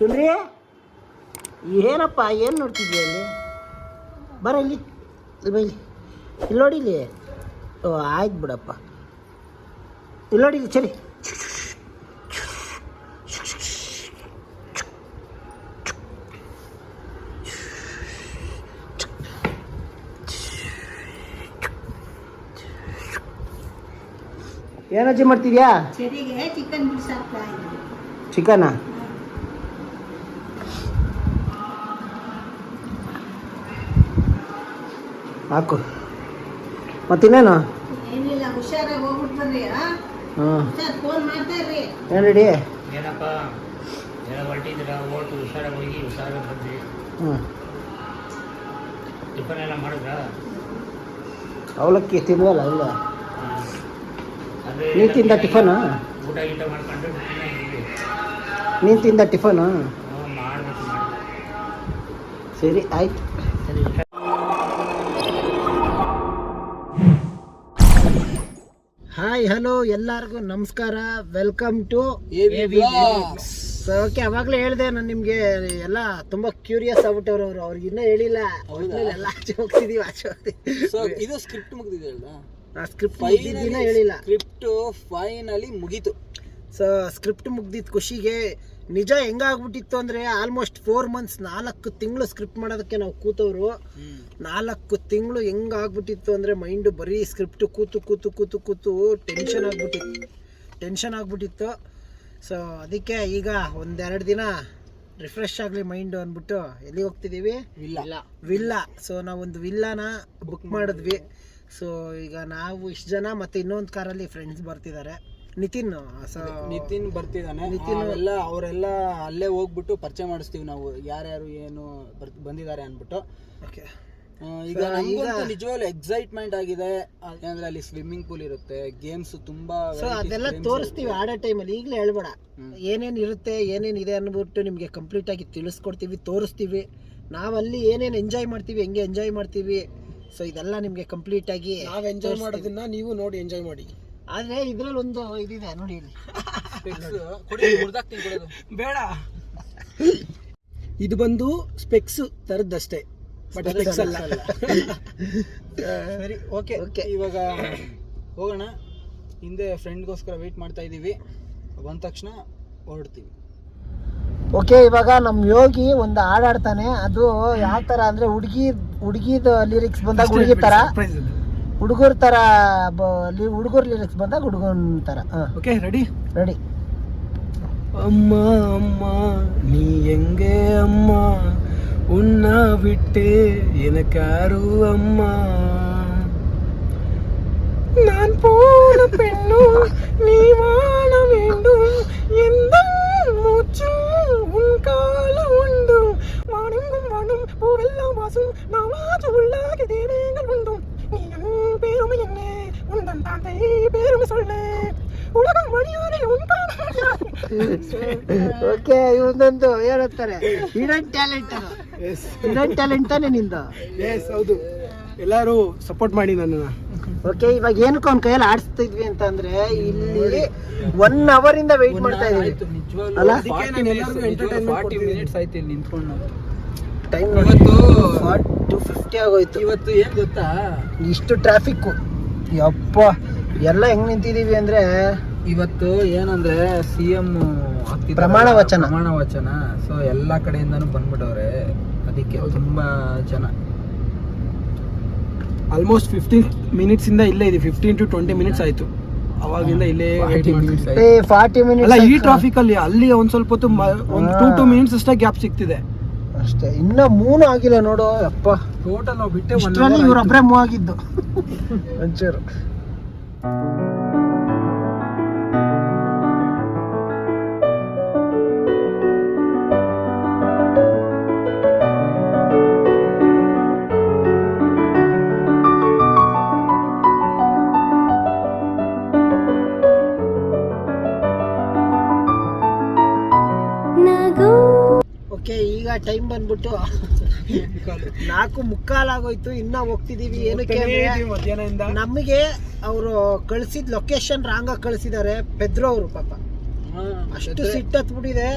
ಸುಂದ್ರಿ ಏನಪ್ಪ ಏನು ನೋಡ್ತಿದ್ಯಾ ಅಲ್ಲಿ ಬರ ಇಲ್ಲಿ ಇಲ್ಲಿ ನೋಡಿಲಿ ಇಲ್ಲಿ. ಇಲ್ಲಿ ನೋಡಿ ಇಲ್ಲಿ. ಓ ಆಯ್ತು ಬಿಡಪ್ಪ. ಇಲ್ಲಿ ನೋಡಿಲಿ ಇಲ್ಲಿ ಸರಿ ಮಾಡ್ತಿದ್ಯಾ? ಚೆರಿಗೆ ಚಿಕನ್ ಚಿಕನಾ ಹಾಕು ಮತ್ತಿನ್ನೇನು ಏನಿಲ್ಲ ಹುಷಾರಾಗಿ ಹೋಗ್ಬಿಟ್ಟು ಬರ್ರಿ ಹ್ಞೂ ಸರ್ ಫೋನ್ ಮಾಡ್ತಾ ಇರ್ರಿ ಏನು ರೆಡಿ ಏನಪ್ಪ ಎಲ್ಲ ಹೊರಟಿದ್ದೀರ ಓಟು ಹುಷಾರಾಗಿ ಹೋಗಿ ಹುಷಾರಾಗಿ ಬಂದ್ರಿ ಹ್ಞೂ ಮತ್ತಿನ್ನೇನು? ಎಲ್ಲ ಮಾಡಿದ್ರ? ಅವಲಕ್ಕಿ ತಿನ್ವಲ್ಲ ಇಲ್ಲ? ಅದೇ ನೀನ್ ತಿಂದ ಟಿಫನ್? ಊಟ ಗೀಟ ಮಾಡ್ಕೊಂಡು ಸುಮ್ಮನೆ ಇದ್ವಿ. ನೀನು ತಿಂದ ಟಿಫನ್? ಹ್ಞೂ ಮಾಡ್ಬೇಕು ಮಾಡಿ ಸರಿ ಆಯ್ತು. ಹಾಯ್ ಹಲೋ ಎಲ್ಲರಿಗೂ ನಮಸ್ಕಾರ. ವೆಲ್ಕಮ್ ಟು ಸೊ ಓಕೆ ಅವಾಗಲೇ ಹೇಳಿದೆ ನಾನು ನಿಮಗೆ ಎಲ್ಲ ತುಂಬ ಕ್ಯೂರಿಯಸ್ ಆಗ್ಬಿಟ್ಟವ್ರು ಅವರು. ಅವ್ರಿಗೆ ಇನ್ನೂ ಹೇಳಿಲ್ಲ. ಎಲ್ಲ ಆಚೆ ಹೋಗ್ತಿದೀವಿ ಆಚೆ ಸೊ ಹೋಗ್ತೀವಿ ಇದು ಸ್ಕ್ರಿಪ್ಟ್ ಮುಗಿದಿದೆ ಆ ಸ್ಕ್ರಿಪ್ಟ್ ದಿನ ಹೇಳಿಲ್ಲ. ಸ್ಕ್ರಿಪ್ಟ್ ಫೈನಲಿ ಮುಗೀತು. ಸೊ ಸ್ಕ್ರಿಪ್ಟ್ ಮುಗ್ದಿದ್ದು ಖುಷಿಗೆ ನಿಜ ಹೆಂಗಾಗ್ಬಿಟ್ಟಿತ್ತು ಅಂದರೆ ಆಲ್ಮೋಸ್ಟ್ ಫೋರ್ ಮಂತ್ಸ್ ನಾಲ್ಕು ತಿಂಗಳು ಸ್ಕ್ರಿಪ್ಟ್ ಮಾಡೋದಕ್ಕೆ ನಾವು ಕೂತವರು. ನಾಲ್ಕು ತಿಂಗಳು ಹೆಂಗಾಗ್ಬಿಟ್ಟಿತ್ತು ಅಂದರೆ ಮೈಂಡು ಬರೀ ಸ್ಕ್ರಿಪ್ಟ್ ಕೂತು ಕೂತು ಕೂತು ಕೂತು ಟೆನ್ಷನ್ ಆಗ್ಬಿಟ್ಟಿತ್ತು. ಟೆನ್ಷನ್ ಆಗ್ಬಿಟ್ಟಿತ್ತು. ಸೊ ಅದಕ್ಕೆ ಈಗ ಒಂದೆರಡು ದಿನ ರಿಫ್ರೆಶ್ ಆಗಲಿ ಮೈಂಡು ಅಂದ್ಬಿಟ್ಟು ಎಲ್ಲಿ ಹೋಗ್ತಿದ್ದೀವಿ ಇಲ್ಲ ವಿಲ್ಲ ಸೊ ನಾವೊಂದು ವಿಲ್ಲಾನ ಬುಕ್ ಮಾಡಿದ್ವಿ. ಸೊ ಈಗ ನಾವು ಇಷ್ಟು ಜನ ಮತ್ತು ಇನ್ನೊಂದು ಕಾರಲ್ಲಿ ಫ್ರೆಂಡ್ಸ್ ಬರ್ತಿದ್ದಾರೆ ನಿತಿನ್ ನಿತಿನ್ ಬರ್ತಿದ್ದಾನೆ ನಿತಿನ್- ಎಲ್ಲ ಅವರೆಲ್ಲ ಅಲ್ಲೇ ಹೋಗ್ಬಿಟ್ಟು ಪರಿಚಯ ಮಾಡಿಸ್ತೀವಿ ನಾವು. ಯಾರ್ಯಾರು ಏನು ಬರ್- ಬಂದಿದ್ದಾರೆ ಅಂದ್ಬಿಟ್ಟು. ಓಕೆ. ಈಗ ನಿಜವಾಗ್ಲು ನಮಗಂತೂ ನಿಜವಾಗ್ಲೂ ಎಕ್ಸೈಟ್ಮೆಂಟ್ ಆಗಿದೆ. ಯಾಕಂದ್ರೆ ಅಲ್ಲಿ ಸ್ವಿಮ್ಮಿಂಗ್ ಪೂಲ್ ಇರುತ್ತೆ ಗೇಮ್ಸ್ ತುಂಬಾ ಸೊ ಅದೆಲ್ಲ ತೋರಿಸ್ತೀವಿ. ಆಡೋ ಟೈಮಲ್ಲಿ ಈಗಲೇ ಹೇಳ್ಬೇಡ. ಏನೇನು ಇರುತ್ತೆ ಏನೇನು ಇದೆ ಅಂದ್ಬಿಟ್ಟು ನಿಮಗೆ ಕಂಪ್ಲೀಟ್ ಆಗಿ ತಿಳಿಸ್ಕೊಡ್ತೀವಿ ತೋರಿಸ್ತೀವಿ. ನಾವಲ್ಲಿ ಏನೇನು ಎಂಜಾಯ್ ಮಾಡ್ತೀವಿ ಹೆಂಗೆ ಎಂಜಾಯ್ ಮಾಡ್ತೀವಿ. ಸೊ ಇದೆಲ್ಲ ನಿಮಗೆ ಕಂಪ್ಲೀಟ್ ಆಗಿ ನಾವು ಎಂಜಾಯ್ ಮಾಡೋದನ್ನ ನೀವು ನೋಡಿ ಎಂಜಾಯ್ ಮಾಡಿ. ಆದರೆ ಇದ್ರಲ್ಲಿ ಒಂದು ಇದಿದೆ ನೋಡಿ ಇಲ್ಲಿ. ಬೇಡ. ಇದು ಬಂದು ಸ್ಪೆಕ್ಸ್ ತರದಷ್ಟೇ ಬಟ್ ಸ್ಪೆಕ್ಸ್ ಅಲ್ಲ. ಸರಿ ಓಕೆ. ಓಕೆ. ಇವಾಗ ಹೋಗೋಣ. ಹಿಂದೆ ಫ್ರೆಂಡ್ಗೋಸ್ಕರ ವೇಟ್ ಮಾಡ್ತಾ ಇದ್ದೀವಿ. ಬಂದ ತಕ್ಷಣ ಹೊರಡ್ತೀವಿ. ಓಕೆ ಇವಾಗ ನಮ್ಮ ಯೋಗಿ ಒಂದು ಹಾಡಾಡ್ತಾನೆ. ಅದು ಯಾವ ಥರ ಅಂದರೆ ಹುಡುಗಿ ಹುಡುಗಿದ ಲಿರಿಕ್ಸ್ ಬಂದಾಗ ಹುಡುಗಿ ಥರ ಹುಡುಗರ ಥರ ಹುಡುಗರ ಲಿರಿಕ್ಸ್ ಬಂದಾಗ ಹುಡುಗನ ಥರ ಹಾಂ ಓಕೆ ರೆಡಿ ರೆಡಿ ಅಮ್ಮ ಅಮ್ಮ நீ எங்கே அம்மா உன்னை விட்டு எனக்காரு அம்மா நான் போன பெண்ணும் நீ வாழ வேண்டும் எந்த மூச்சும் உன் கால உண்டும் வானெங்கும் வானும் பூவெல்லாம் வாசும் நாவாச்சு உள்ளாகி தேவேங்கள் உண்டும் ಓಕೆ ಇವನೊಂದು ಏನಂತಾರೆ ಹಿಡನ್ ಟ್ಯಾಲೆಂಟ್ ಹಿಡನ್ ಟ್ಯಾಲೆಂಟ್ ತಾನೆ ನಿಂದು ಎಸ್ ಹೌದು. ಎಲ್ಲರೂ ಸಪೋರ್ಟ್ ಮಾಡಿ ನನ್ನನ್ನ. ಓಕೆ ಇವಾಗ ಏನಕ್ಕೆ ಅವ್ನ ಕೈಯಲ್ಲಿ ಆಡಿಸ್ತಿದ್ವಿ ಅಂತ ಅಂದ್ರೆ ಇಲ್ಲಿ ಒನ್ ಅವರ್ ಇಂದ ವೆಯ್ಟ್ ಮಾಡ್ತಾ ಇದೀವಿ ಅಲ್ಲ? ಕೊಡ್ತಿದ್ದೀನಿ. ಮಿನಿಟ್ಸ್ ಆಯ್ತು ಇಲ್ಲಿ ನಿಂತ್ಕೊಂಡು. ನಾವು ಟೈಮ್ ಇವತ್ತು ಟು ಫಿಫ್ಟಿ ಆಗೋಯ್ತು. ಇವತ್ತು ಏನ್ ಗೊತ್ತಾ? ಇಷ್ಟು ಟ್ರಾಫಿಕ್ ಯಪ್ಪ ಎಲ್ಲ ಹೆಂಗ್ ನಿಂತಿದೀವಿ ಅಂದ್ರೆ ಇವತ್ತು ಏನಂದ್ರೆ ಸಿ ಎಂ ಪ್ರಮಾಣ ವಚನ. ಪ್ರಮಾಣ ವಚನ. ಸೊ ಎಲ್ಲಾ ಕಡೆಯಿಂದನು ಬಂದ್ಬಿಟ್ಟವ್ರೆ. ಅದಕ್ಕೆ ತುಂಬಾ ಜನ. ಆಲ್ಮೋಸ್ಟ್ ಫಿಫ್ಟೀನ್ ಮಿನಿಟ್ಸ್ ಇಂದ ಇಲ್ಲೇ ಇದೆ ಫಿಫ್ಟೀನ್ ಟು ಟ್ವೆಂಟಿ ಮಿನಿಟ್ಸ್ ಆಯ್ತು. ಅವಾಗಿಂದ ಇಲ್ಲೇ ಫಾರ್ಟಿ ಮಿನಿಟ್ಸ್ ಅಲ್ಲ ಈ ಟ್ರಾಫಿಕ್ ಅಲ್ಲಿ ಅಲ್ಲಿ ಒಂದ್ ಸ್ವಲ್ಪ ಹೊತ್ತು ಒಂದ್ ಟೂ ಟೂ ಮಿನಿಟ್ಸ್ ಅಷ್ಟೇ ಗ್ಯಾಪ್ ಸಿಗ್ತಿದೆ. ಅಷ್ಟೇ. ಇನ್ನ ಮೂನು ಆಗಿಲ್ಲ ನೋಡು. ಅಪ್ಪ ಟೋಟಲ್ ನಾವು ಬಿಟ್ಟೆ ಇವ್ರೊಬ್ರೆ ಮೂ ಆಗಿದ್ದು. ಒಂಚೂರು. ಬಂದ್ಬಿಟ್ಟು ನಾಲ್ಕು ಮುಕ್ಕಾಲಾಗೋಯ್ತು ಇನ್ನ ಹೋಗ್ತಿದೀವಿ ಏನಕ್ಕೆ ನಮಗೆ ಅವರು ಕಳ್ಸಿದ ಲೊಕೇಶನ್ ರಾಂಗ್ ಆಗಿ ಕಳ್ಸಿದ್ದಾರೆ ಪೆದ್ರೋ ಅವರು ಪಾಪ. ಅಷ್ಟು ಸಿಟ್ಟು ಹತ್ಬಿಟ್ಟಿದೆ.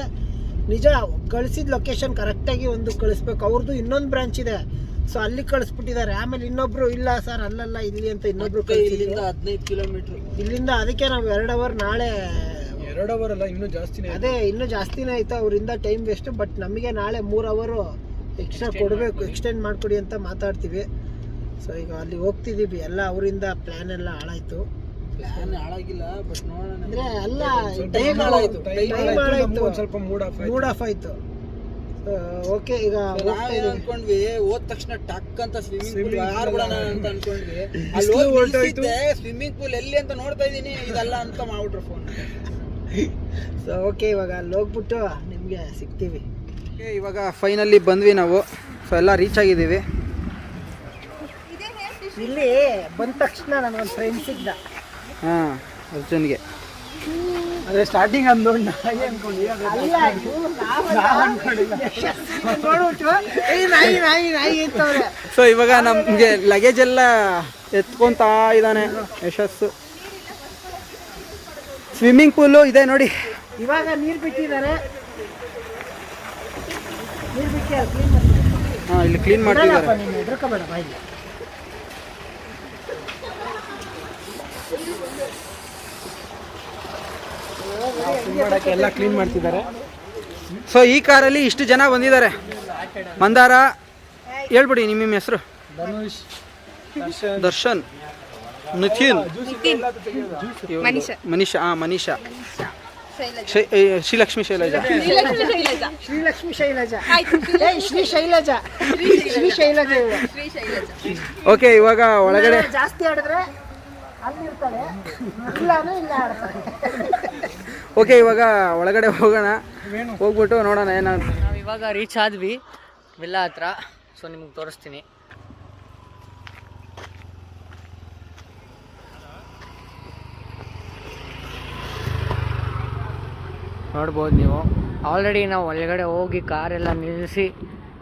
ನಿಜ ಕಳಿಸಿದ ಲೊಕೇಶನ್ ಕರೆಕ್ಟಾಗಿ ಒಂದು ಕಳಿಸ್ಬೇಕು ಅವ್ರದ್ದು ಇನ್ನೊಂದು ಬ್ರಾಂಚ್ ಇದೆ. ಸೊ ಅಲ್ಲಿ ಕಳಿಸ್ಬಿಟ್ಟಿದ್ದಾರೆ. ಆಮೇಲೆ ಇನ್ನೊಬ್ರು ಇಲ್ಲ ಸರ್ ಅಲ್ಲಲ್ಲ ಇಲ್ಲಿ ಅಂತ ಇನ್ನೊಬ್ರು ಇಲ್ಲಿಂದ ಹದಿನೈದು ಕಿಲೋಮೀಟರ್ ಇಲ್ಲಿಂದ ಅದಕ್ಕೆ ನಾವು ಎರಡು ಅವರ್ ನಾಳೆ ಎರಡು ಅವರ್ ಅಲ್ಲ ಇನ್ನೂ ಜಾಸ್ತಿನೇ ಅದೇ ಇನ್ನೂ ಜಾಸ್ತಿನೇ ಆಯ್ತು ಅವರಿಂದ ಟೈಮ್ ವೇಸ್ಟ್ ಬಟ್ ನಮಗೆ ನಾಳೆ ಮೂರು ಅವರು ಎಕ್ಸ್ಟ್ರಾ ಕೊಡಬೇಕು ಎಕ್ಸ್ಟೆಂಡ್ ಮಾಡಿಕೊಡಿ ಅಂತ ಮಾತಾಡ್ತೀವಿ. ಸೊ ಈಗ ಅಲ್ಲಿ ಹೋಗ್ತಿದ್ದೀವಿ ಎಲ್ಲ ಅವರಿಂದ ಪ್ಲ್ಯಾನ್ ಎಲ್ಲ ಹಾಳಾಯ್ತು. ಪ್ಲಾನ್ ಹಾಳಾಗಿಲ್ಲ ಬಟ್ ನೋಡೋಣ ಅಂದ್ರೆ ಅಲ್ಲ ಟೈಮ್ time ಟೈಮ್ ಸ್ವಲ್ಪ ಮೂಡ್ ಆಫ್ ಮೂಡ್ ಆಫ್ ಆಯ್ತು. ಓಕೆ ಈಗ ಹೋಗ್ತಾ ನಾವೇನ್ ಇದೀವಿ. ಅನ್ಕೊಂಡ್ವಿ ಹೋದ ತಕ್ಷಣ ಟಕ್ ಅಂತ ಸ್ವಿಮ್ಮಿಂಗ್ ಪೂಲ್ ಯಾರು ಬಿಡೋಣ ಅಂತ ಅನ್ಕೊಂಡ್ವಿ. ಅಲ್ಲಿ. ಸ್ವಿಮ್ಮಿಂಗ್ ಪೂಲ್ ಎಲ್ಲಿ ಅಂತ ನೋಡ್ತಾ ಇದೀನಿ ಇದಲ್ಲ ಅಂತ ಮಾಡ್ಬಿಟ್ರು ಫೋನ್ ಸೊ ಓಕೆ ಇವಾಗ ಅಲ್ಲಿ ಹೋಗ್ಬಿಟ್ಟು ನಿಮಗೆ ಸಿಗ್ತೀವಿ. ಇವಾಗ ಫೈನಲ್ಲಿ ಬಂದ್ವಿ ನಾವು. ಸೊ ಎಲ್ಲ ರೀಚ್ ಆಗಿದ್ದೀವಿ. ಇಲ್ಲಿ ಬಂದ ತಕ್ಷಣ ನನಗೊಂದು ಫ್ರೆಂಡ್ ಸಿಗ್ದ ಹಾಂ ಅರ್ಜುನ್ಗೆ. ಅದೇ ಸ್ಟಾರ್ಟಿಂಗ್ ಅಂದ್ಕೊಂಡು ಅನ್ಕೊಂಡು. ನೋಡ್ಬಿಟ್ಟು ಏಯ್ ನಾಯಿ ನಾಯಿ ನಾಯಿ ಅಂತವ್ರೆ. ಸೊ ಇವಾಗ ನಮಗೆ ಲಗೇಜ್ ಎಲ್ಲ ಎತ್ಕೊಂತಾ ಇದ್ದಾನೆ ಯಶಸ್ಸು. ಸ್ವಿಮ್ಮಿಂಗ್ ಪೂಲು ಇದೆ ನೋಡಿ. ಇವಾಗ ನೀರು ಬಿಟ್ಟಿದ್ದಾರೆ. ನೀರು ಬಿಟ್ಟು ಕ್ಲೀನ್ ಮಾಡ್ತಾರೆ ಹಾಂ ಇಲ್ಲಿ ಕ್ಲೀನ್ ಮಾಡ್ತಿದ್ದಾರೆ. ಬಾಯಿಗೆ ಎಲ್ಲ ಕ್ಲೀನ್ ಮಾಡ್ತಿದ್ದಾರೆ. ಸೊ ಈ ಕಾರಲ್ಲಿ ಇಷ್ಟು ಜನ ಬಂದಿದ್ದಾರೆ. ಮಂದಾರ ಹೇಳ್ಬಿಡಿ ನಿಮ್ಮ ನಿಮ್ಮ ಹೆಸರು? ದರ್ಶನ್. ನಿತಿನ್? ಮನೀಷಾ ಮನೀಷಾ ಹಾಂ ಮನೀಷಾ ಶ್ರೀಲಕ್ಷ್ಮಿ ಶೈಲಜಾ. ಶ್ರೀಲಕ್ಷ್ಮಿ ಶೈಲಜಾ. ಶ್ರೀ ಶೈಲಜಾ. ಶ್ರೀ ಶೈಲಜಾ. ಓಕೆ ಇವಾಗ ಒಳಗಡೆ ಜಾಸ್ತಿ ಆಡಿದ್ರೆ ಇಲ್ಲ ಇಲ್ಲ ಓಕೆ ಇವಾಗ ಒಳಗಡೆ ಹೋಗೋಣ. ಹೋಗ್ಬಿಟ್ಟು ನೋಡೋಣ ಏನಾದ್ರು ನಾವು ಇವಾಗ ರೀಚ್ ಆದ್ವಿ ವಿಲ್ಲಾ ಹತ್ರ. ಸೊ ನಿಮ್ಗೆ ತೋರಿಸ್ತೀನಿ. ನೋಡ್ಬೋದು ನೀವು. ಆಲ್ರೆಡಿ ನಾವು ಒಳಗಡೆ ಹೋಗಿ ಕಾರೆಲ್ಲ ನಿಲ್ಲಿಸಿ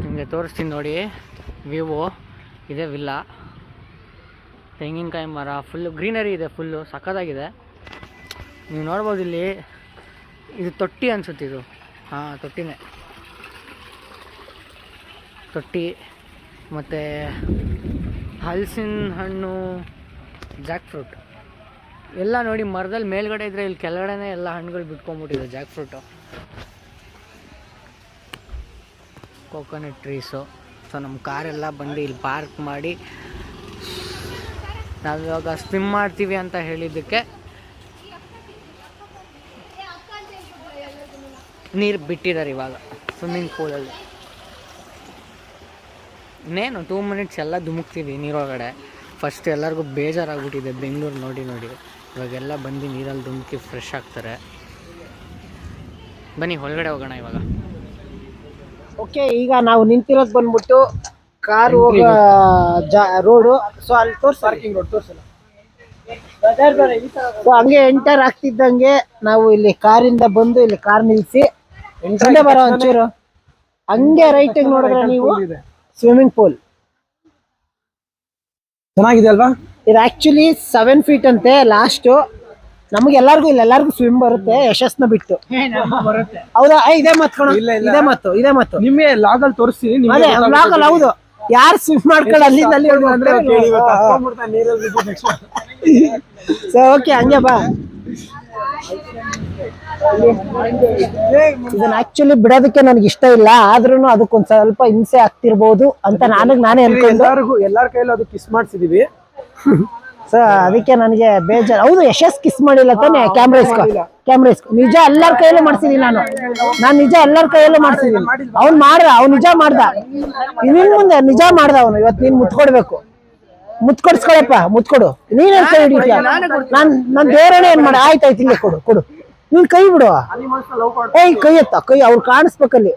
ನಿಮಗೆ ತೋರಿಸ್ತೀನಿ ನೋಡಿ. ವ್ಯೂವು ಇದೆ ವಿಲ್ಲ ತೆಂಗಿನಕಾಯಿ ಮರ ಫುಲ್ಲು ಗ್ರೀನರಿ ಇದೆ ಫುಲ್ಲು ಸಖತ್ತಾಗಿದೆ. ನೀವು ನೋಡ್ಬೋದು ಇಲ್ಲಿ, ಇದು ತೊಟ್ಟಿ ಅನಿಸುತ್ತೆ ಇದು. ಹಾಂ, ತೊಟ್ಟಿನೇ. ತೊಟ್ಟಿ, ಮತ್ತು ಹಲಸಿನ ಹಣ್ಣು ಜಾಕ್ ಫ್ರೂಟ್ ಎಲ್ಲ ನೋಡಿ ಮರದಲ್ಲಿ ಮೇಲ್ಗಡೆ ಇದ್ರೆ ಇಲ್ಲಿ ಕೆಳಗಡೆನೇ ಎಲ್ಲ ಹಣ್ಣುಗಳು ಬಿಟ್ಕೊಂಡ್ಬಿಟ್ಟಿದೆ jack fruit coconut trees so ನಮ್ಮ ಕಾರೆಲ್ಲ ಬಂದು ಇಲ್ಲಿ ಪಾರ್ಕ್ ಮಾಡಿ. ನಾವು ಇವಾಗ ಸ್ವಿಮ್ ಮಾಡ್ತೀವಿ ಅಂತ ಹೇಳಿದ್ದಕ್ಕೆ ನೀರು ಬಿಟ್ಟಿದ್ದಾರೆ ಇವಾಗ ಸ್ವಿಮ್ಮಿಂಗ್ ಪೂಲಲ್ಲಿ ಇನ್ನೇನು ಟೂ ಮಿನಿಟ್ಸ್ ಎಲ್ಲ ಧುಮುಕ್ತೀವಿ ನೀರೊಳಗಡೆ. ಫಸ್ಟ್ ಎಲ್ಲರಿಗೂ ಬೇಜಾರಾಗ್ಬಿಟ್ಟಿದೆ, ಬೆಂಗಳೂರು ನೋಡಿ ನೋಡಿ. ಇವಾಗೆಲ್ಲ ಬಂದು ನೀರಲ್ಲಿ ಧುಮುಕಿ ಫ್ರೆಶ್ ಆಗ್ತಾರೆ. ಬನ್ನಿ ಒಳಗಡೆ ಹೋಗೋಣ ಇವಾಗ. ಓಕೆ ಈಗ ನಾವು ನಿಂತಿರೋದು ಬಂದ್ಬಿಟ್ಟು ಕಾರ್ ಹೋಗೋ ಜಾ ರೋಡು ಸೊ ಅಲ್ಲಿ ತೋರ್ಸ್. ಪಾರ್ಕಿಂಗ್ ರೋಡ್ ತೋರ್ಸಲ್ಲ ಸೊ ಹಂಗೆ ಎಂಟರ್ ಆಗ್ತಿದ್ದಂಗೆ ನಾವು ಇಲ್ಲಿ ಕಾರಿಂದ ಬಂದು ಇಲ್ಲಿ ಕಾರ್ ನಿಲ್ಸಿ ಮುಂದೆ ಬರೋ ಒಂಚೂರು. ಹಂಗೆ ರೈಟ್ ನೋಡಿದ್ರೆ ನೀವು. ಸ್ವಿಮ್ಮಿಂಗ್ ಪೂಲ್ ಚೆನ್ನಾಗಿದೆ ಅಲ್ವಾ? ಇದು ಆಕ್ಚುಲಿ ಸೆವೆನ್ ಫೀಟ್ ಅಂತೆ ಲಾಸ್ಟ್ ನಮಗೆ ಎಲ್ಲಾರ್ಗು ಇಲ್ಲ ಎಲ್ಲರಿಗೂ ಸ್ವಿಮ್ ಬರುತ್ತೆ ಯಶಸ್ನ ಬಿಟ್ಟು. ಹೌದಾ? ಏ, ಇದೇ ಮಾತುಗಳು ಇಲ್ಲ ಇದೇ ಮತ್ತು ಇದೇ ಮತ್ತು ನಿಮಗೆ ಲಾಗಲ್ ತೋರಿಸಿ ಅದೇ vlog ಅಲ್ಲಿ ಹೌದು. ಯಾರು ಸ್ವಿಮ್ ಮಾಡ್ಕೊಂಡು ಅಲ್ಲಿಂದ ಅಲ್ಲಿ ಅಂದ್ರೆ ಓಕೆ ಹಂಗೆ ಬಾ. ಇದನ್ನ ಆಕ್ಚುಲಿ ಬಿಡೋದಕ್ಕೆ ನನಗೆ ಇಷ್ಟ ಇಲ್ಲ. ಆದ್ರೂ ಅದಕ್ಕೊಂದ್ ಸ್ವಲ್ಪ ಹಿಂಸೆ ಆಗ್ತಿರ್ಬೋದು ಅಂತ ನನಗ್ ನಾನೇ ಅನ್ಕೊಂಡು. ಎಲ್ಲರಿಗೂ ಎಲ್ಲಾರ ಕೈಲೂ ಅದು ಕಿಸ್ ಮಾಡಿಸಿದೀವಿ. ಸೊ ಅದಕ್ಕೆ ನನಗೆ ಬೇಜಾರು ಹೌದು ಯಶಸ್ ಕಿಸ್ ಮಾಡಿಲ್ಲ ತಾನೆ ಕ್ಯಾಮ್ರಾ ಇಸ್ಕೊ ಕ್ಯಾಮ್ರಾ ಇಸ್ಕೊ. ನಿಜ ಎಲ್ಲರ ಕೈಯಲ್ಲೂ ಮಾಡ್ಸಿದೀನಿ ನಾನು. ನಾನು ನಿಜ ಎಲ್ಲರ ಕೈಯಲ್ಲೂ ಮಾಡ್ಸಿದೀನಿ. ಅವ್ನ್ ಮಾಡ್ದ ಅವ್ನು ನಿಜ ಮಾಡ್ದ. ನಿನ್ ಮುಂದೆ ನಿಜ ಮಾಡ್ದ ಅವನು. ಇವತ್ತು ನೀನ್ ಮುತ್ಕೊಡ್ಬೇಕು. ಮುತ್ಕೊಡ್ಸ್ಕೊಳಪ್ಪ ಮುತ್ಕೊಡು. ನೀನೇನ್ ಕೈ ಹಿಡಿತೀಯ? ನಾನ್ ನನ್ ದೇವರೇ ಏನ್ ಮಾಡ ಆಯ್ತಾಯ್ತು ಹಿಂಗೆ ಕೊಡು ಕೊಡು. ನೀನ್ ಕೈ ಬಿಡು. ಏಯ್ ಕೈ ಎತ್ತ ಕೈ ಅವ್ರು ಕಾಣಿಸ್ಬೇಕಲ್ಲಿ.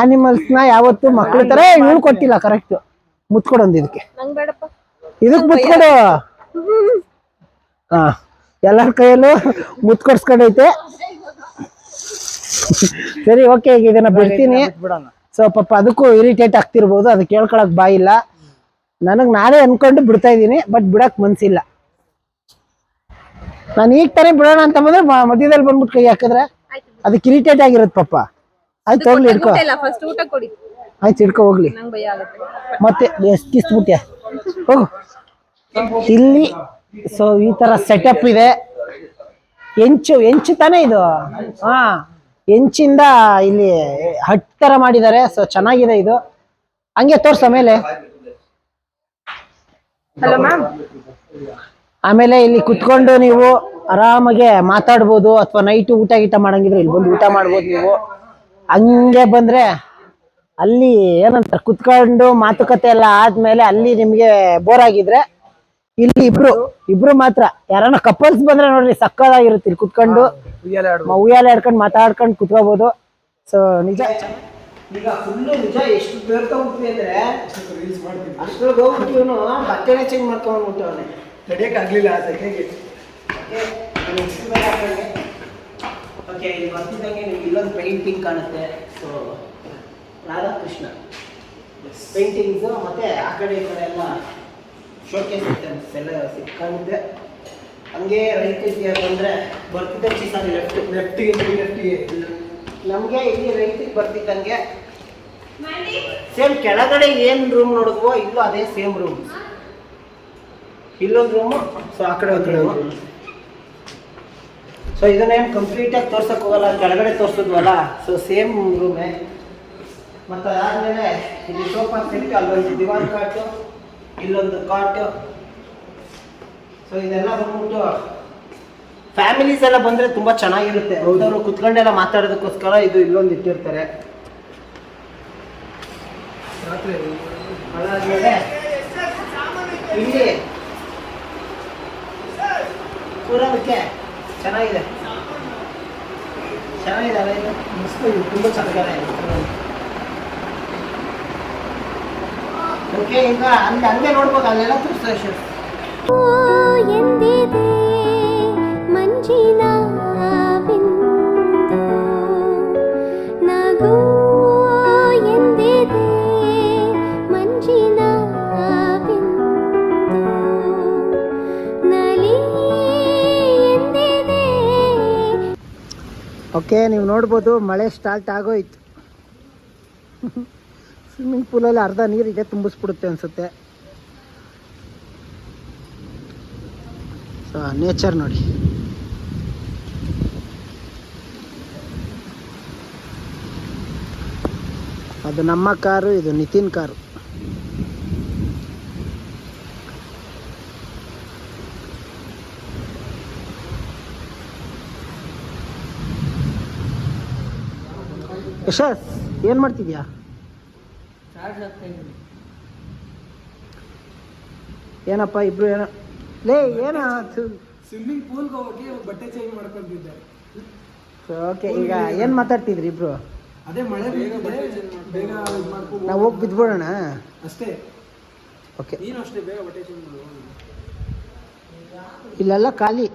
ಆನಿಮಲ್ಸ್ನ ಯಾವತ್ತು ಮಕ್ಳ ತರ ಇವ್ನು ಕೊಟ್ಟಿಲ್ಲ ಕರೆಕ್ಟ್ ಮುತ್ಕೊಡೊಂದು ಇದಕ್ಕೆ. ಇದಕ್ ಮುತ್ಕೊಡು. ಹಾ ಎಲ್ಲರ ಕೈಯಲ್ಲೂ ಮುತ್ಕೊಡ್ಸ್ಕೊಂಡೈತೆ. ಸರಿ ಓಕೆ ಈಗ ಇದನ್ನ ಬಿಡ್ತೀನಿ. ಸೊ ಪಾಪ ಅದಕ್ಕೂ ಇರಿಟೇಟ್ ಆಗ್ತಿರ್ಬೋದು ಅದಕ್ಕೆ ಕೇಳ್ಕೊಳಕ್ ಬಾಯಿಲ್ಲ ನನಗ್ ನಾನೇ ಅನ್ಕೊಂಡು ಬಿಡ್ತಾ ಇದ್ದೀನಿ ಬಟ್ ಬಿಡಕ್ ಮನ್ಸಿಲ್ಲ. ನಾನು ಈಗ ತಾನೇ ಬಿಡೋಣ ಅಂತ ಬಂದ್ರೆ ಮಧ್ಯದಲ್ಲಿ ಬಂದ್ಬಿಟ್ಟು ಕೈ ಹಾಕಿದ್ರೆ ಅದಕ್ಕೆ ಇರಿಟೇಟ್ ಆಗಿರುತ್ತೆ ಪಾಪ. ಆಯ್ತು ಹೋಗ್ಲಿ ಹಿಡ್ಕೊ. ಆಯ್ತು ಹಿಡ್ಕೊ ಹೋಗ್ಲಿ. ಮತ್ತೆ ಕಿಸ್ಬಿಟ್ಯಾ ಹೋಗು. ಇಲ್ಲಿ ಸೊ ಈ ತರ ಸೆಟಪ್ ಇದೆ. ಎಂಚು ಎಂಚು ತಾನೇ ಇದು? ಹಾ ಎಂಚಿಂದ ಇಲ್ಲಿ ಹಟ್ ತರ ಮಾಡಿದ್ದಾರೆ. ಸೊ ಚೆನ್ನಾಗಿದೆ ಇದು. ಹಂಗೆ ತೋರ್ಸ ಮೇಲೆ ಆಮೇಲೆ ಇಲ್ಲಿ ಕುತ್ಕೊಂಡು ನೀವು ಆರಾಮಾಗೆ ಮಾತಾಡ್ಬೋದು ಅಥವಾ ನೈಟ್ ಊಟ ಗೀಟ ಮಾಡಂಗಿದ್ರೆ ಇಲ್ಲಿ ಬಂದು ಊಟ ಮಾಡ್ಬೋದು ನೀವು. ಹಂಗೆ ಬಂದ್ರೆ ಅಲ್ಲಿ ಏನಂತಾರೆ ಕುತ್ಕೊಂಡು ಮಾತುಕತೆ ಎಲ್ಲ ಆದ್ಮೇಲೆ ಅಲ್ಲಿ ನಿಮ್ಗೆ ಬೋರ್ ಆಗಿದ್ರೆ ಇಲ್ಲಿ ಇಬ್ರು ಇಬ್ರು ಮಾತ್ರ. ಯಾರನ್ನ ಕಪಲ್ಸ್ ಬಂದ್ರೆ ನೋಡ್ರಿ ಸಕ್ಕದಾಗಿರುತ್ತೆ ಇಲ್ಲಿ ಕುತ್ಕೊಂಡು. ಉಯ್ಯಾಲೆ ಆಡ್ಕೊಂಡು ಮಾತಾಡ್ಕೊಂಡು ಕುತ್ಕೋಬಹುದು ಸೊ ನಿಜ. ಈಗ ಫುಲ್ಲು ನಿಜ ಎಷ್ಟು ಬೇರ್ತಾ ಹೋಗ್ತೀವಿ ಅಂದ್ರೆ ಅಷ್ಟು ಹೋಗ್ಬಿಟ್ಟು ಬಟ್ಟೆನೆ ಬಟ್ಟೆನೇ ಚೇಂಜ್ ಮಾಡ್ಕೊಂಡ್ಬಿಟ್ಟು ಅವನೇ. ತಡಿಯಕ್ಕಾಗ್ಲಿಲ್ಲ ಹೇಗೆ? ಓಕೆ ಇಲ್ಲಿ ಬರ್ತಿದ್ದಂಗೆ ನಿಮ್ಗೆ ಇಲ್ಲೊಂದು ಪೇಂಟಿಂಗ್ ಕಾಣುತ್ತೆ. ಸೊ ರಾಧಾಕೃಷ್ಣ. ಪೇಂಟಿಂಗ್ಸು ಮತ್ತೆ ಆ ಕಡೆ ಈ ಕಡೆ ಎಲ್ಲ ಶೋಕೇಸ್ ಐಟಮ್ಸ್ ಎಲ್ಲ ಸಿಕ್ಕಿದೆ ಹಂಗೆ ರೈಟ್ ಇದೆಯಾ ಬಂದರೆ ಬರ್ತಿದ್ದ ಸರ್ ಲೆಫ್ಟ್ ಲೆಫ್ಟಿಗೆ ಲೆಫ್ಟಿಗೆ ನಮಗೆ ಇಲ್ಲಿ ರೈಟಿಗೆ ಬರ್ತಿದ್ದಂಗೆ ಸೇಮ್ ಕೆಳಗಡೆ ಏನು ರೂಮ್ ನೋಡಿದ್ವೋ ಇಲ್ಲೂ ಅದೇ ಸೇಮ್ ರೂಮ್ ಇಲ್ಲೊಂದು ರೂಮ್ ಸೊ ಆ ಕಡೆ ಒಂದು ರೂಮು ಸೊ ಇದನ್ನೇನು ಕಂಪ್ಲೀಟಾಗಿ ತೋರ್ಸಕ್ ಹೋಗಲ್ಲ ಕೆಳಗಡೆ ತೋರಿಸಿದ್ವಲ್ಲ ಸೊ ಸೇಮ್ ರೂಮೇ ಮತ್ತು ಅದಾದಮೇಲೆ ಇಲ್ಲಿ ಸೋಫಾ ಸೆಟ್ ಅಲ್ಲೊಂದು ದಿವಾನ್ ಕಾಟು ಇಲ್ಲೊಂದು ಕಾಟು ಸೊ ಇದೆಲ್ಲ ಬಂದ್ಬಿಟ್ಟು ಫ್ಯಾಮಿಲೀಸ್ ಎಲ್ಲ ಬಂದರೆ ತುಂಬ ಚೆನ್ನಾಗಿರುತ್ತೆ. ಅವ್ರವ್ರು ಕುತ್ಕೊಂಡೆಲ್ಲ ಮಾತಾಡೋದಕ್ಕೋಸ್ಕರ ಇದು ಇಲ್ಲೊಂದು ಇಟ್ಟಿರ್ತಾರೆ. ಅದಾದಮೇಲೆ ಇಲ್ಲಿ ಕೂರೋದಕ್ಕೆ ಚೆನ್ನಾಗಿದೆ. ಚೆನ್ನಾಗಿದೆ ಅಲ್ಲ ಇದು. ತುಂಬ ಚೆನ್ನಾಗಿದೆ ಓಕೆ ಈಗ ಅಲ್ಲಿ ಹಂಗೆ ನೋಡ್ಬೇಕು ಅಲ್ಲೆಲ್ಲ ಎಂದಿದೆ ಓಕೆ ನೀವು ನೋಡ್ಬೋದು ಮಳೆ ಸ್ಟಾರ್ಟ್ ಆಗೋಯ್ತು. ಸ್ವಿಮ್ಮಿಂಗ್ ಪೂಲಲ್ಲಿ ಅರ್ಧ ನೀರಿಗೆ ತುಂಬಿಸ್ಬಿಡುತ್ತೆ ಅನ್ಸುತ್ತೆ. ಸೊ ನೇಚರ್ ನೋಡಿ. ಅದು ನಮ್ಮ ಕಾರು, ಇದು ನಿತಿನ್ ಕಾರು. ಯಶಸ್, ಏನು ಮಾಡ್ತಿದ್ಯಾ? ಏನಪ್ಪ ಇಬ್ರು ಏನೋ ಲೇ ಏನ ಸ್ವಿಮ್ಮಿಂಗ್ ಪೂಲ್ಗೆ ಹೋಗಿ ಬಟ್ಟೆ ಚೇಂಜ್ ಮಾಡ್ಕೊಂಡಿದ್ದೆ ಓಕೆ ಈಗ ಏನ್ ಮಾತಾಡ್ತಿದ್ರಿ ಇಬ್ರು? ಅದೇ ಮಳೆ ಬೇಗ ನಾವು ಹೋಗಿ ಬಿದ್ಬಿಡೋಣ? ಅಷ್ಟೇ. ಓಕೆ ನೀನು ಅಷ್ಟೇ ಬೇಗ ಬಟ್ಟೆ ಚೇಂಜ್ ಮಾಡು ಇಲ್ಲೆಲ್ಲ ಖಾಲಿ.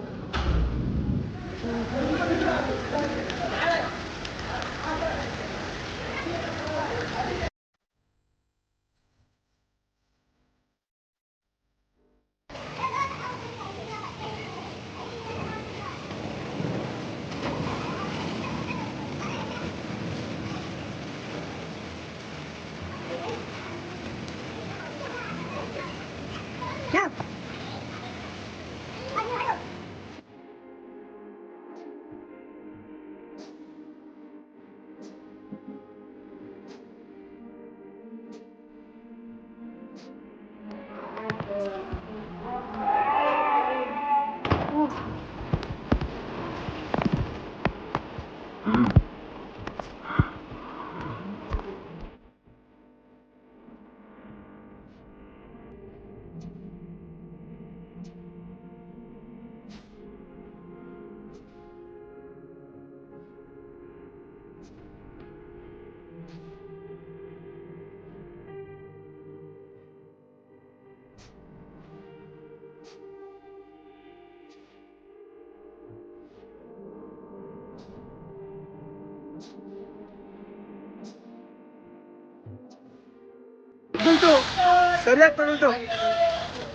ಸರಿಯಾಗಿ ಉಂಟು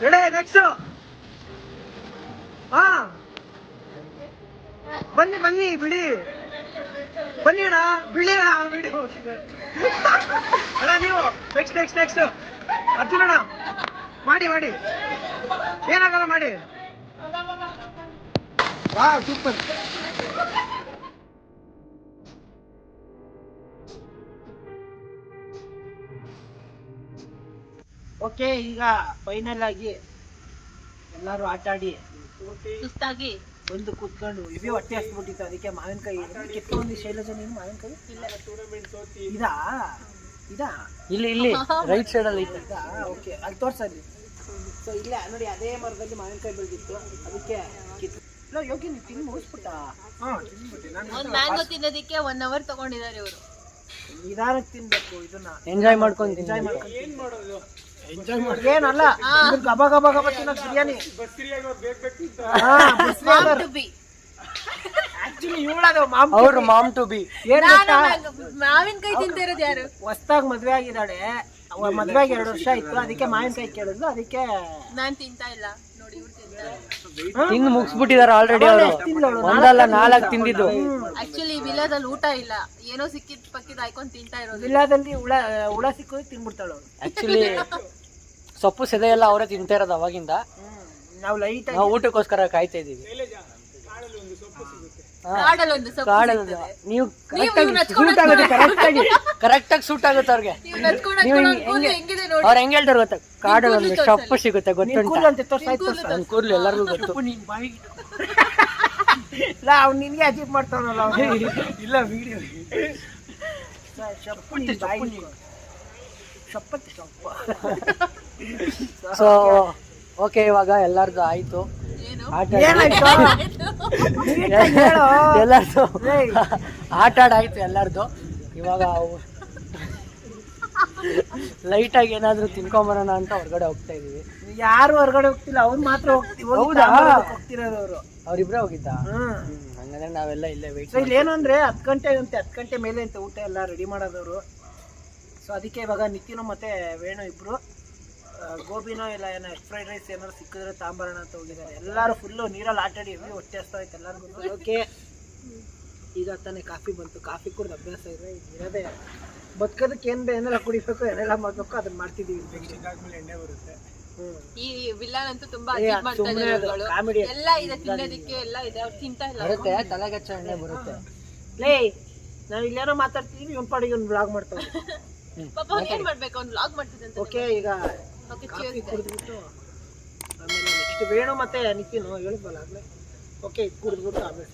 ರೆಡಿ ನೆಕ್ಸ್ಟ್ ಹಾ ಬನ್ನಿ ಬನ್ನಿ ಬಿಡಿ. ಬನ್ನಿ ಅಣ್ಣ ಬಿಡಿ ಅಣ್ಣ ಬಿಡಿ ಅಣ್ಣ ನೀವು ನೆಕ್ಸ್ಟ್ ನೆಕ್ಸ್ಟ್ ನೆಕ್ಸ್ಟ್ ಅರ್ಜುನ್ ಅಣ್ಣ ಮಾಡಿ ಮಾಡಿ. ಏನಾಗಲ್ಲ ಮಾಡಿ. ವಾ ಸೂಪರ್ ಓಕೆ ಈಗ ಫೈನಲ್ ಆಗಿ ಎಲ್ಲರೂ ಆಟ ಆಡಿ. ಸುಸ್ತಾಗಿ. ಬಂದು ಕೂತ್ಕೊಂಡು ಇದೇ ಹೊಟ್ಟೆ ಹಸ್ಬಿಟ್ಟಿತ್ತು ಅದಕ್ಕೆ ಮಾವಿನಕಾಯಿ. ಒಂದು ಶೈಲಜ ನೀನು ಮಾವಿನಕಾಯಿ? ಇದಾ? ಇದಾ? ಇಲ್ಲಿ ಇಲ್ಲಿ. ರೈಟ್ ಸೈಡ್ ಅಲ್ಲಿ ಓಕೆ ಅಲ್ಲಿ ತೋರ್ಸಲ್ಲಿ ಸೊ ಇಲ್ಲೇ ನೋಡಿ ಅದೇ ಮರದಲ್ಲಿ ಮಾವಿನಕಾಯಿ ಬೆಳೆದಿತ್ತು. ಅದಕ್ಕೆ ಕಿತ್ತು ಇಲ್ಲ ಯೋಗಿ ನೀವು ತಿಂದು ಮುಗಿಸ್ಬಿಟ್ಟ? ಮ್ಯಾಂಗೋ ತಿನ್ನೋದಕ್ಕೆ ಒನ್ ಅವರ್ ತಗೊಂಡಿದ್ದಾರೆ ಇವರು. ನಿಧಾನಕ್ಕೆ ತಿನ್ಬೇಕು ಇದನ್ನ. ಎಂಜಾಯ್ ಮಾಡ್ಕೊಂಡು ಎಂಜಾಯ್ ಮಾಡ್ಕೊಂಡು ಎಂಜಾಯ್ ಮಾಡಿ. ಏನಲ್ಲ ಇದು ಗಬ ಗಬ ಗಬ ತಿನ್ನೋದು ಬಿರಿಯಾನಿ. ಆಕ್ಚುಲಿ ಮಾಮ್ ಅವ್ರು ಮಾಮ್ ಟು ಬಿ ಏನ್ ಗೊತ್ತಾ? ಮಾವಿನಕಾಯಿ ತಿಂತ ಇರೋದು ಯಾರು? ಹೊಸ್ದಾಗ್ ಮದ್ವೆ ಆಗಿದ್ದಾಳೆ. ಮದ್ವೆ ಆಗಿ ಎರಡು ವರ್ಷ ಆಯ್ತು. ಅದಕ್ಕೆ ಮಾವಿನಕಾಯಿ ಕೇಳಿದ್ಲು. ಅದಕ್ಕೆ ನಾನ್ ತಿಂತಾ ಇಲ್ಲ. ನೋಡಿ ಇವ್ರು ತಿಂತಾರೆ ತಿಂದು ಮುಗಿಸ್ಬಿಟ್ಟಿದಾರೆ ಆಲ್ರೆಡಿ ಅವರು. ಒಂದಲ್ಲ ನಾಲ್ಕು ತಿಂದಿದ್ದು. ಆಕ್ಚುಲಿ ವಿಲಾದಲ್ಲಿ ಊಟ ಇಲ್ಲ. ಏನೋ ಸಿಕ್ಕಿದ್ ಪಕ್ಕಿದ್ ಹಾಕೊಂಡ್ ತಿಂತಾ ಇರೋದು. ವಿಲಾದಲ್ಲಿ ಹುಳ ಹುಳ ಸಿಕ್ಕೋದು ತಿನ್ಬಿಡ್ತಾಳ ಆಕ್ಚುಲಿ ಸೊಪ್ಪು ಸೆದೆ ಎಲ್ಲ ಅವರೇ ತಿಂತಾ ಇರೋದು ಅವಾಗಿಂದ. ನಾವು ಲೈಟ್ ನಾವು ಊಟಕ್ಕೋಸ್ಕರ ಕಾಯ್ತಾ ಇದೀವಿ ಕಾಡಲ್ಲಿ ಒಂದು ಸೊಪ್ಪು ಕಾಡಲ್ಲ ಸಿಗ್ತದೆ. ನೀವು ಸೂಟ್ ಆಗುತ್ತೆ ಕರೆಕ್ಟಾಗಿ ಕರೆಕ್ಟಾಗಿ ಸೂಟ್ ಆಗುತ್ತೆ ಅವ್ರಿಗೆ. ನೀವು ಅವ್ರು ಹೆಂಗೆ ಹೇಳ್ತಾರೆ ಗೊತ್ತಾ? ಕಾಡಲ್ಲಿ ಶಪ್ಪ ಸೊಪ್ಪು ಸಿಗುತ್ತೆ ಗೊತ್ತುಂಟಾ? ಕೂರ್ಲು ಎಲ್ಲರಿಗೂ ಗೊತ್ತು. ಇಲ್ಲ ಅವ್ನು ನಿನ್ಗೆ ಅಜೀಬ್ ಮಾಡ್ತಾನಲ್ಲ ಅವ್ನು. ಇಲ್ಲ ವಿಡಿಯೋ ಸೊ ಓಕೆ ಇವಾಗ ಎಲ್ಲಾರ್ದು ಆಯ್ತು. ಏನು? ಆಟ. ಎಲ್ಲಾರ್ದು. ಆಟ ಆಡ ಆಯ್ತು ಎಲ್ಲಾರ್ದು. ಇವಾಗ ಲೈಟ್ ಆಗಿ ಏನಾದ್ರು ತಿನ್ಕೊಂಬರೋಣ ಅಂತ ಹೊರಗಡೆ ಹೋಗ್ತಾ ಇದೀವಿ ಯಾರು ಹೊರಗಡೆ ಹೋಗ್ತಿಲ್ಲ ಅವ್ರು ಮಾತ್ರ? ಹೋಗ್ತಿರೋದು ಅವರು. ಅವ್ರಿಬ್ರೇ ಹೋಗಿದ್ದ? ಹಂಗಂದ್ರೆ ನಾವೆಲ್ಲ ಇಲ್ಲೇ ವೆಯ್ಟ್ ಸೊ ಇಲ್ಲಿ ಏನು ಅಂದ್ರೆ ಹತ್ತು ಗಂಟೆ ಅಂತೆ ಹತ್ತು ಗಂಟೆ ಮೇಲೆ ಅಂತ ಊಟ ಎಲ್ಲ ರೆಡಿ ಮಾಡೋದವರು. ಸೊ ಅದಕ್ಕೆ ಇವಾಗ ನಿಖಿಲು ಮತ್ತೆ ವೇಣು ಇಬ್ರು. ಗೋಬಿನೋ ಇಲ್ಲ ಏನೋ ಎಗ್ ಫ್ರೈಡ್ ರೈಸ್ ಏನಾದ್ರು ಸಿಕ್ಕಿದ್ರೆ ತಾಂಬರಣ ಅಂತ ಹೋಗಿದ್ದಾರೆ ಎಲ್ಲರೂ ಫುಲ್ಲು ನೀರಲ್ಲಿ ಆಟಾಡಿ ಹೆವಿ ಹೊಟ್ಟೆ ಹಸ್ತಾ ಇತ್ತು ಎಲ್ಲರಿಗೂ ಓಕೆ ಈಗ ತಾನೇ ಕಾಫಿ ಬಂತು. ಕಾಫಿ ಕುಡ್ದು ಅಭ್ಯಾಸ ಇದೆ ಇರೋದೇ ಬದುಕೋದಕ್ಕೆ ಏನು ಏನೆಲ್ಲ ಕುಡಿಬೇಕು ಏನೆಲ್ಲ ಮಾಡಬೇಕು ಅದನ್ನ ಮಾಡ್ತಿದ್ದೀವಿ ಎಣ್ಣೆ ಬರುತ್ತೆ. ಈ ವಿಲ್ಲನ್ ವಿಲ್ಲಾನಂತೂ ತುಂಬಾ comedy. ಎಲ್ಲ ಇದೆ ತಿನ್ನೋದಕ್ಕೆ ಎಲ್ಲ ಇದೆ ಅವ್ರು ತಿಂತಾ ಇಲ್ಲ. ಬರುತ್ತೆ ತಲೆಗೆ ಎಣ್ಣೆ ಬರುತ್ತೆ. ಲೇ ನಾವು ಇಲ್ಲೇನೋ ಮಾತಾಡ್ತಿದೀವಿ ಇವ್ನ ಪಾಡಿಗೆ ಒಂದ್ ಬ್ಲಾಗ್ ಮಾಡ್ತಾವೆ ಪಾಪ ಅವ್ನು ಏನ್ ಮಾಡ್ಬೇಕು? ಅವ್ನು ಲಾಗ್ ಮಾಡ್ತಿದ್ದಂತೆ ಓಕೆ ಈಗ ಕಾಫಿ ಕುಡಿದ್ಬಿಟ್ಟು ಆಮೇಲೆ ನೆಕ್ಸ್ಟ್ ವೇಣು ಮತ್ತೆ ನಿತಿನು ಹೇಳಿದ್ವಲ್ಲ ಆಗ್ಲೇ ಓಕೆ ಕುಡಿದ್ಬಿಟ್ಟು ಆಮೇಲೆ.